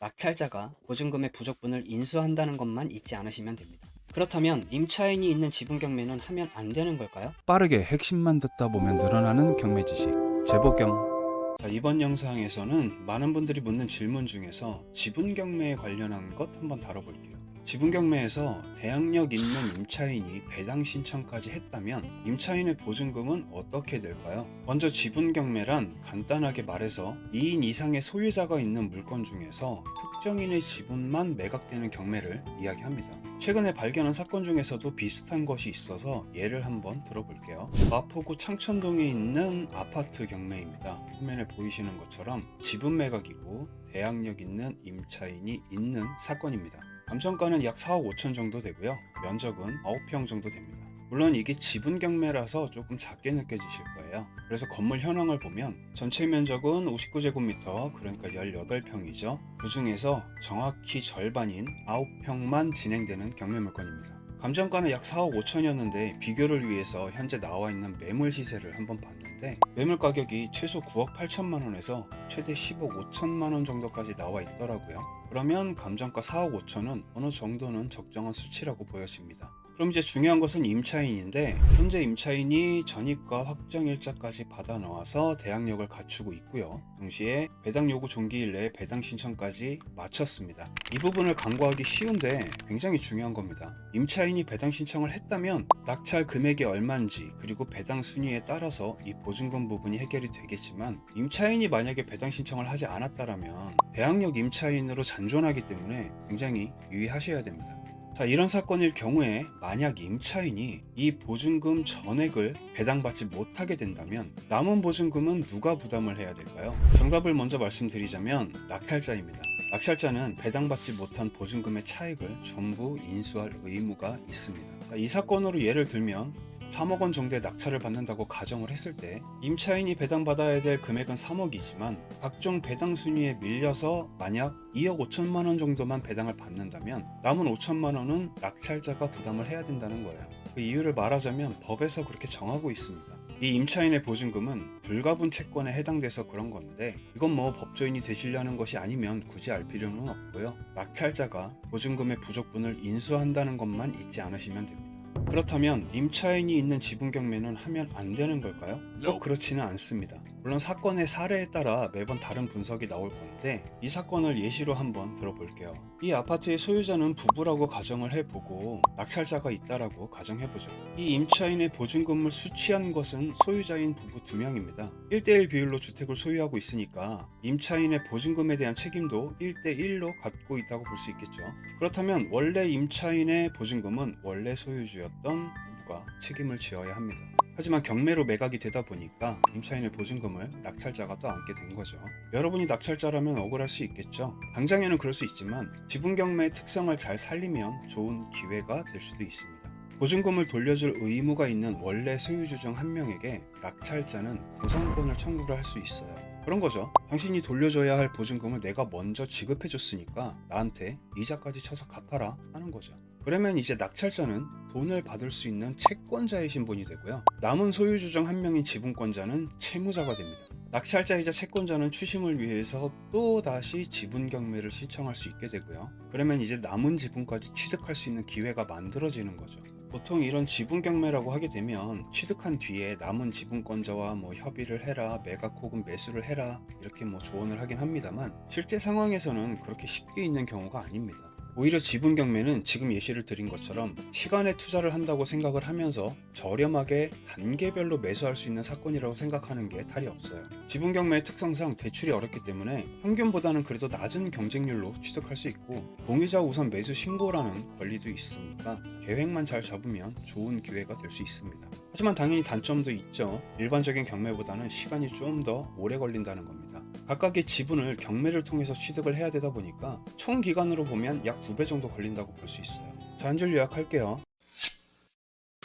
낙찰자가 보증금의 부족분을 인수한다는 것만 잊지 않으시면 됩니다. 그렇다면 임차인이 있는 지분 경매는 하면 안 되는 걸까요? 빠르게 핵심만 듣다 보면 늘어나는 경매 지식 제보경 자, 이번 영상에서는 많은 분들이 묻는 질문 중에서 지분 경매에 관련한 것 한번 다뤄볼게요. 지분 경매에서 대항력 있는 임차인이 배당 신청까지 했다면 임차인의 보증금은 어떻게 될까요? 먼저 지분 경매란 간단하게 말해서 2인 이상의 소유자가 있는 물건 중에서 특정인의 지분만 매각되는 경매를 이야기합니다. 최근에 발견한 사건 중에서도 비슷한 것이 있어서 예를 한번 들어볼게요. 마포구 창천동에 있는 아파트 경매입니다. 화면에 보이시는 것처럼 지분 매각이고 대항력 있는 임차인이 있는 사건입니다. 감정가는 약 4억 5천 정도 되고요. 면적은 9평 정도 됩니다. 물론 이게 지분 경매라서 조금 작게 느껴지실 거예요. 그래서 건물 현황을 보면 전체 면적은 59제곱미터, 그러니까 18평이죠. 그 중에서 정확히 절반인 9평만 진행되는 경매 물건입니다. 감정가는 약 4억 5천이었는데 비교를 위해서 현재 나와 있는 매물 시세를 한번 봤 는데 매물 가격이 최소 9억 8천만 원에서 최대 10억 5천만 원 정도까지 나와 있더라고요. 그러면 감정가 4억 5천은 어느 정도는 적정한 수치라고 보여집니다. 그럼 이제 중요한 것은 임차인인데 현재 임차인이 전입과 확정일자까지 받아 넣어서 대항력을 갖추고 있고요. 동시에 배당 요구 종기일 내에 배당 신청까지 마쳤습니다. 이 부분을 간과하기 쉬운데 굉장히 중요한 겁니다. 임차인이 배당 신청을 했다면 낙찰 금액이 얼마인지 그리고 배당 순위에 따라서 이 보증금 부분이 해결이 되겠지만 임차인이 만약에 배당 신청을 하지 않았다라면 대항력 임차인으로 잔존하기 때문에 굉장히 유의하셔야 됩니다. 자, 이런 사건일 경우에 만약 임차인이 이 보증금 전액을 배당받지 못하게 된다면 남은 보증금은 누가 부담을 해야 될까요? 정답을 먼저 말씀드리자면 낙찰자입니다. 낙찰자는 배당받지 못한 보증금의 차액을 전부 인수할 의무가 있습니다. 자, 이 사건으로 예를 들면 3억 원 정도의 낙찰을 받는다고 가정을 했을 때 임차인이 배당받아야 될 금액은 3억이지만 각종 배당 순위에 밀려서 만약 2억 5천만 원 정도만 배당을 받는다면 남은 5천만 원은 낙찰자가 부담을 해야 된다는 거예요. 그 이유를 말하자면 법에서 그렇게 정하고 있습니다. 이 임차인의 보증금은 불가분 채권에 해당돼서 그런 건데 이건 뭐 법조인이 되시려는 것이 아니면 굳이 알 필요는 없고요. 낙찰자가 보증금의 부족분을 인수한다는 것만 잊지 않으시면 됩니다. 그렇다면 임차인이 있는 지분 경매는 하면 안 되는 걸까요? 꼭 그렇지는 않습니다. 물론 사건의 사례에 따라 매번 다른 분석이 나올 건데 이 사건을 예시로 한번 들어볼게요. 이 아파트의 소유자는 부부라고 가정을 해보고 낙찰자가 있다라고 가정해보죠. 이 임차인의 보증금을 수취한 것은 소유자인 부부 두 명입니다. 1대1 비율로 주택을 소유하고 있으니까 임차인의 보증금에 대한 책임도 1대1로 갖고 있다고 볼 수 있겠죠. 그렇다면 원래 임차인의 보증금은 원래 소유주였던 부부가 책임을 지어야 합니다. 하지만 경매로 매각이 되다 보니까 임차인의 보증금을 낙찰자가 또 안게 된 거죠. 여러분이 낙찰자라면 억울할 수 있겠죠. 당장에는 그럴 수 있지만 지분 경매의 특성을 잘 살리면 좋은 기회가 될 수도 있습니다. 보증금을 돌려줄 의무가 있는 원래 소유주 중 한 명에게 낙찰자는 보상권을 청구를 할 수 있어요. 그런 거죠. 당신이 돌려줘야 할 보증금을 내가 먼저 지급해줬으니까 나한테 이자까지 쳐서 갚아라 하는 거죠. 그러면 이제 낙찰자는 돈을 받을 수 있는 채권자의 신분이 되고요. 남은 소유주 중 한 명인 지분권자는 채무자가 됩니다. 낙찰자이자 채권자는 추심을 위해서 또 다시 지분 경매를 신청할 수 있게 되고요. 그러면 이제 남은 지분까지 취득할 수 있는 기회가 만들어지는 거죠. 보통 이런 지분 경매라고 하게 되면 취득한 뒤에 남은 지분권자와 뭐 협의를 해라, 매각 혹은 매수를 해라 이렇게 뭐 조언을 하긴 합니다만 실제 상황에서는 그렇게 쉽게 있는 경우가 아닙니다. 오히려 지분 경매는 지금 예시를 드린 것처럼 시간에 투자를 한다고 생각을 하면서 저렴하게 단계별로 매수할 수 있는 사건이라고 생각하는 게 탈이 없어요. 지분 경매의 특성상 대출이 어렵기 때문에 평균보다는 그래도 낮은 경쟁률로 취득할 수 있고 공유자 우선 매수 신고라는 권리도 있으니까 계획만 잘 잡으면 좋은 기회가 될 수 있습니다. 하지만 당연히 단점도 있죠. 일반적인 경매보다는 시간이 좀 더 오래 걸린다는 겁니다. 각각의 지분을 경매를 통해서 취득을 해야 되다 보니까 총 기간으로 보면 약두배 정도 걸린다고 볼 수 있어요. 자, 한 줄 요약할게요.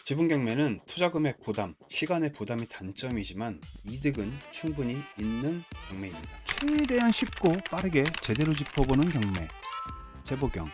지분 경매는 투자 금액 부담, 시간의 부담이 단점이지만 이득은 충분히 있는 경매입니다. 최대한 쉽고 빠르게 제대로 짚어보는 경매 제보경